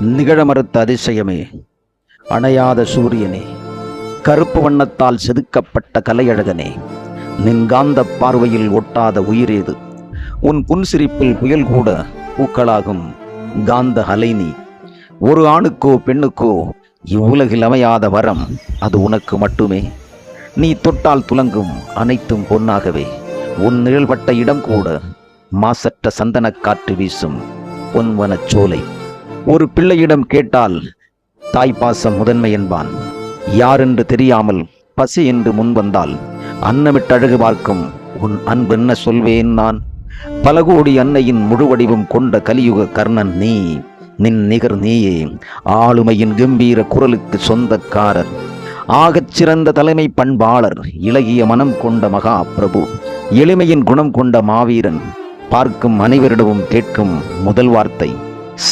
நிகழ மறுத்த அதிசயமே. அணையாத சூரியனே கருப்பு வண்ணத்தால் செதுக்கப்பட்ட கலையழகனே நின் காந்த பார்வையில் ஒட்டாத உயிரேது. உன் புன்சிரிப்பில் புயல் கூட பூக்களாகும் காந்த அலைனி நீ ஒரு ஆணுக்கோ பெண்ணுக்கோ இவ்வுலகில் அமையாத வரம் அது உனக்கு மட்டுமே. நீ தொட்டால் துலங்கும் அனைத்தும் பொன்னாகவே. உன் நிழல்பட்ட இடம் கூட மாசற்ற சந்தனக் காற்று வீசும் பொன்வனச் சோலை. ஒரு பிள்ளையிடம் கேட்டால் தாய்ப்பாசம் முதன்மை என்பான். யாரென்று தெரியாமல் பசி என்று முன் வந்தால் பார்க்கும் உன் அன்பென்ன சொல்வேன் நான்? பல கோடி அன்னையின் முழுவடிவும் கொண்ட கலியுக கர்ணன் நீ நின் நிகர் நீயே. ஆளுமையின் கம்பீர குரலுக்கு சொந்தக்காரர். ஆகச் சிறந்த தலைமை பண்பாளர் இளகிய மனம் கொண்ட மகா பிரபு எளிமையின் குணம் கொண்ட மாவீரன். பார்க்கும் அனைவரிடமும் கேட்கும் முதல் வார்த்தை.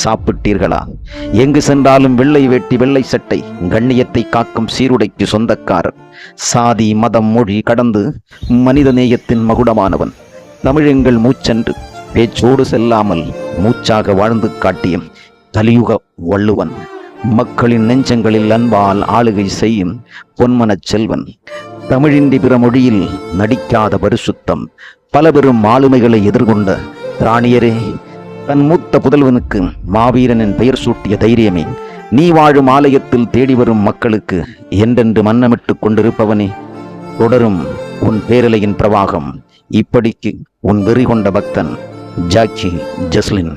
சாப்பிட்டீர்களா? எங்கு சென்றாலும் வெள்ளை வேட்டி வெள்ளை சட்டை கண்ணியத்தை காக்கும் சீருடைக்கு சொந்தக்காரர். சாதி மதம் மொழி கடந்து மனித நேயத்தின் மகுடமானவன். தமிழெங்கள் மூச்சென்று பேச்சோடு செல்லாமல் மூச்சாக வாழ்ந்து காட்டிய கலியுக வள்ளுவன். மக்களின் நெஞ்சங்களில் அன்பால் ஆளுகை செய்யும் பொன்மனச் செல்வன். தமிழின்றி பிற மொழியில் நடிக்காத பரிசுத்தம். பல பெரும் ஆளுமைகளை எதிர்கொண்ட ராணியரே தன் மூத்த புதல்வனுக்கு மாவீரனின் பெயர் சூட்டிய தைரியமே. நீ வாழும் ஆலயத்தில் தேடி வரும் மக்களுக்கு என்றென்று மன்னமிட்டுக் கொண்டிருப்பவனே தொடரும் உன் பேரலையின் பிரவாகம். இப்படிக்கு உன் வெறி கொண்ட பக்தன் ஜாக்கி ஜஸ்லின்.